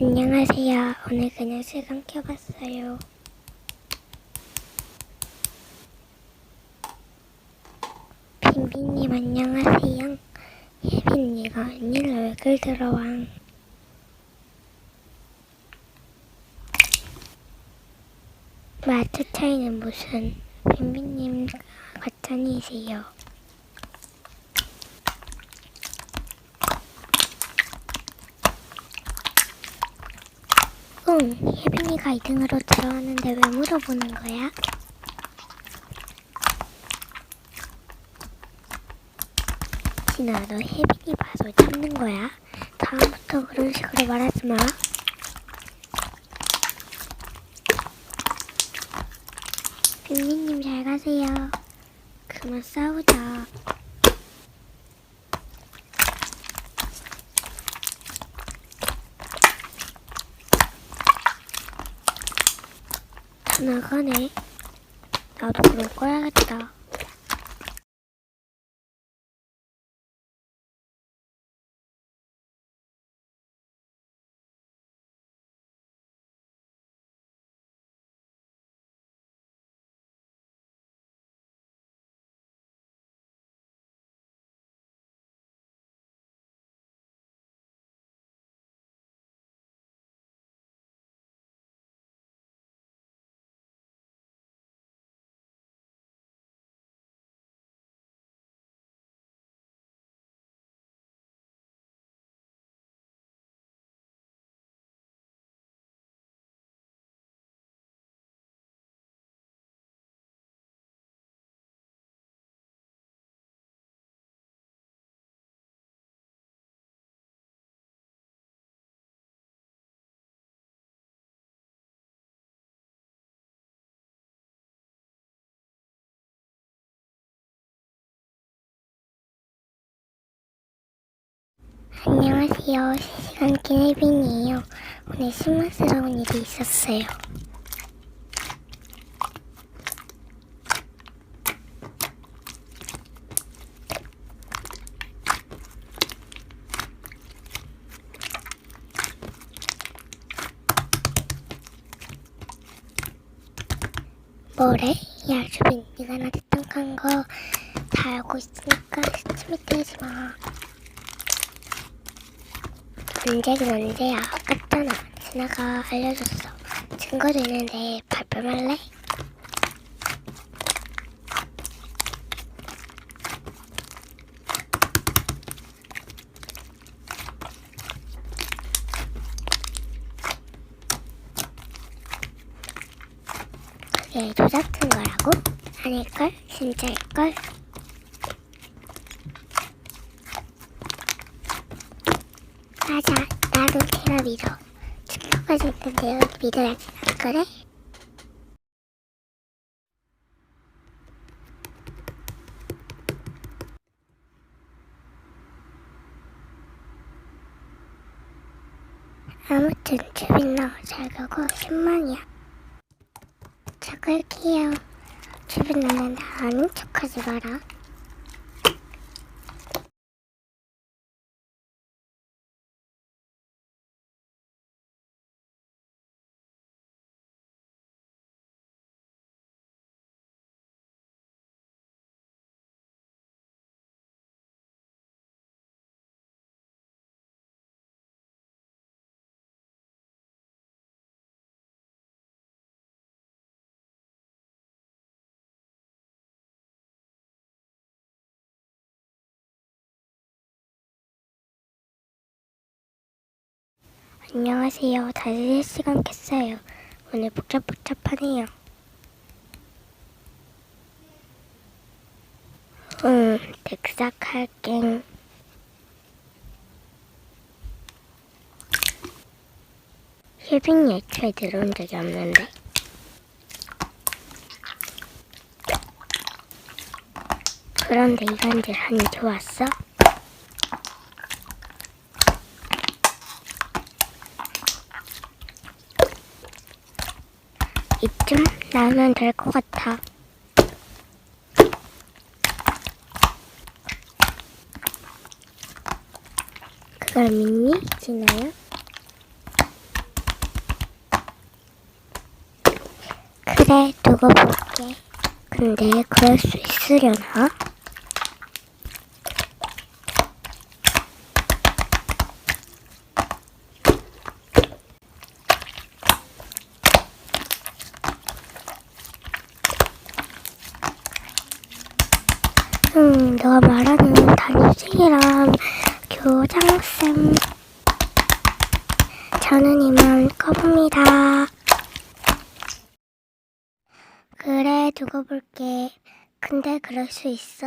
안녕하세요. 오늘 그냥 시간 켜봤어요. 빈빈님 안녕하세요. 예빈이가 언니 얼굴 들어와. 마트 차이는 무슨 빈빈님 과찬이세요. 응, 혜빈이가 2등으로 들어왔는데 왜 물어보는 거야? 진아, 너 혜빈이 봐서 참는 거야? 다음부터 그런 식으로 말하지 마. 빈빈님 잘 가세요. 그만 싸우자. 다 나가네. 나도 그럴 거야겠다. 안녕하세요. 시간 낀 혜빈이에요. 오늘 실망스러운 일이 있었어요. 뭐래? 야, 주빈, 네가 나한테 뚱한 거다 알고 있으니까 시침이 떼지 마. 언제긴 언제야. 아깝잖아. 진아가 알려줬어. 증거도 있는데 발표할래? 그게 조작 증거라고? 아닐걸? 진짜일걸? 맞아, 나도 걔가 믿어. 증거까지 있는데 믿어야지, 안 그래? 아무튼 주빈 너잘 가고 10만이야. 자 끌게요. 주빈 너는 나 아는 척하지 마라. 안녕하세요. 다시 실시간 켰어요. 오늘 복잡복잡하네요. 응, 덱삭할 갱. 힐빈이 애초에 들어온 적이 없는데. 그런데 이간질 하니 좋았어? 이쯤 나면 될 것 같아. 그걸 믿니, 진아야? 그래, 두고 볼게. 근데 그럴 수 있으려나? 음, 너가 말하는 담임생이랑 교장쌤. 저는 이만 꺼봅니다. 그래, 두고 볼게. 근데 그럴 수 있어.